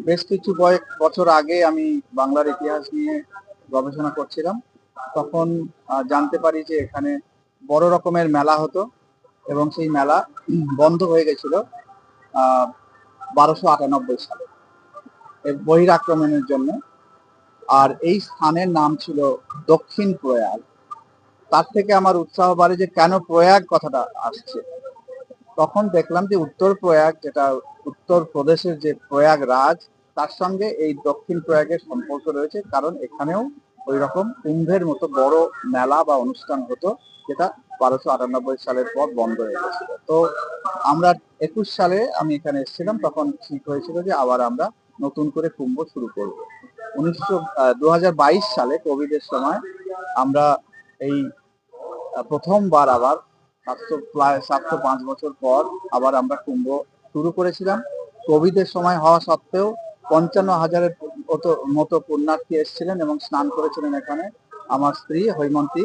বেশ কিছু কয়েক বছর আগে আমি বাংলার ইতিহাস নিয়ে গবেষণা করছিলাম। তখন জানতে পারি যে এখানে বড় রকমের মেলা হতো এবং সেই মেলা বন্ধ হয়ে গেছিল বারোশো আটানব্বই সালে। বহির আক্রমণের জন্য। আর এই স্থানের নাম ছিল দক্ষিণ প্রয়াগ। তার থেকে আমার উৎসাহ বাড়ে যে কেন প্রয়াগ কথাটা আসছে। তখন দেখলাম যে উত্তর প্রয়াগ, যেটা উত্তর প্রদেশের যে প্রয়াগ রাজ, তার সঙ্গে এই দক্ষিণ প্রয়াগের সম্পর্ক রয়েছে। কারণ এখানেও ওই রকম কুম্ভের মতো বড় মেলা বা অনুষ্ঠান হতো, যেটা বারোশো আটানব্বই সালের পর বন্ধ হয়ে গেছিল। তো আমরা একুশ সালে আমি এখানে এসেছিলাম, তখন ঠিক হয়েছিল যে আবার আমরা নতুন করে কুম্ভ শুরু করব। উনিশশো দু সালে কোভিডের সময় আমরা এই প্রথমবার আবার সাতশো প্রায় সাতশো পাঁচ বছর পর আবার আমরা কুম্ভ শুরু করেছিলাম। কোভিডের সময় হওয়া সত্ত্বেও পঞ্চান্ন হাজারের মতো পুণ্যার্থী এসেছিলেন এবং স্নান করেছিলেন এখানে আমার স্ত্রী হৈমন্তী।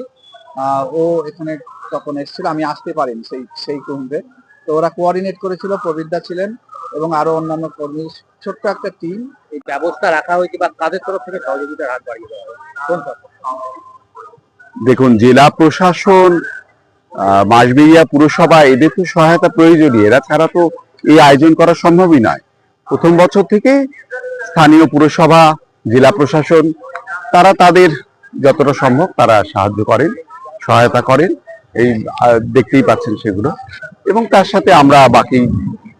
ও এখানে তখন এসেছিল, আমি আসতে পারিনি সেই সেই কুম্ভে। তো ওরা কোঅর্ডিনেট করেছিল, প্রবিদ্যা ছিলেন এবং আরও অন্যান্য কর্মী। ছোট্ট একটা টিম এই ব্যবস্থা রাখা হয়েছে বা কাদের তরফ থেকে সহযোগিতার হাত বাড়িয়ে দেওয়া দেখুন, জেলা প্রশাসন মাসবেরিয়া পুরসভা এদের তো সহায়তা প্রয়োজনীয়। এরা ছাড়া তো এই আয়োজন করা সম্ভবই নয়। প্রথম বছর থেকে স্থানীয় পুরসভা জেলা প্রশাসন তারা তাদের যতটা সম্ভব তারা সাহায্য করেন সহায়তা করেন। এই দেখতেই পাচ্ছেন সেগুলো। এবং তার সাথে আমরা বাকি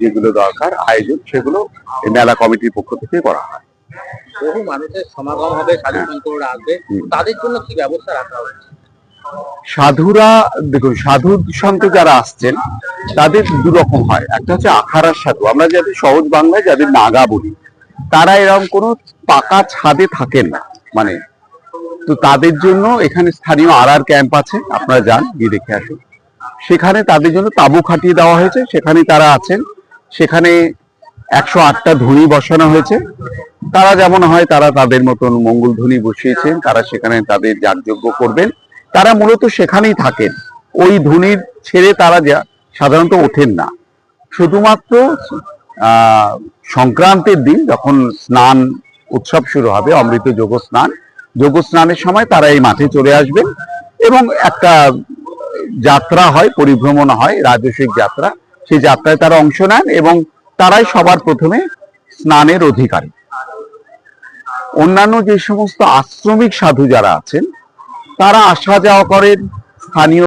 যেগুলো দরকার আয়োজন সেগুলো এই মেলা কমিটির পক্ষ থেকে করা হয়। বহু মানুষের সমাগম হবে সাধু সন্তরা আসবে তাদের জন্য কি ব্যবস্থা রাখা হয়েছে? সাধুরা, দেখুন, সাধু সন্ত যারা আসছেন, তাদের দু রকম হয়। একটা হচ্ছে আখাড়ার সাধু। আমরা যাদের সহজ বাংলায় যাদের নাগা বলি, তারা এরকম কোনো পাকা ছাদে থাকেন না। মানে তো তাদের জন্য এখানে স্থানীয় আর আর ক্যাম্প আছে, আপনারা যান, গিয়ে দেখে আসুন। সেখানে তাদের জন্য তাঁবু খাটিয়ে দেওয়া হয়েছে। সেখানে তারা আছেন। সেখানে একশো আটটা ধনী বসানো হয়েছে। তারা যেমন হয়, তারা তাদের মতন মঙ্গল ধ্বনি বসিয়েছেন। তারা সেখানে তাদের যাগযজ্ঞ করবেন। তারা মূলত সেখানেই থাকেন। ওই ধুনির ছেড়ে তারা যা সাধারণত ওঠেন না। শুধুমাত্র সংক্রান্তির দিন যখন স্নান উৎসব শুরু হবে, অমৃত যোগ স্নান যোগ স্নানের সময় তারা এই মাঠে চলে আসবেন এবং একটা যাত্রা হয়, পরিভ্রমণ হয় রাজস্বিক যাত্রা। সেই যাত্রায় তারা অংশ নেন এবং তারাই সবার প্রথমে স্নানের অধিকারী। অন্যান্য যে সমস্ত আশ্রমিক সাধু যারা আছেন তারা আসা যাওয়া করেন স্থানীয়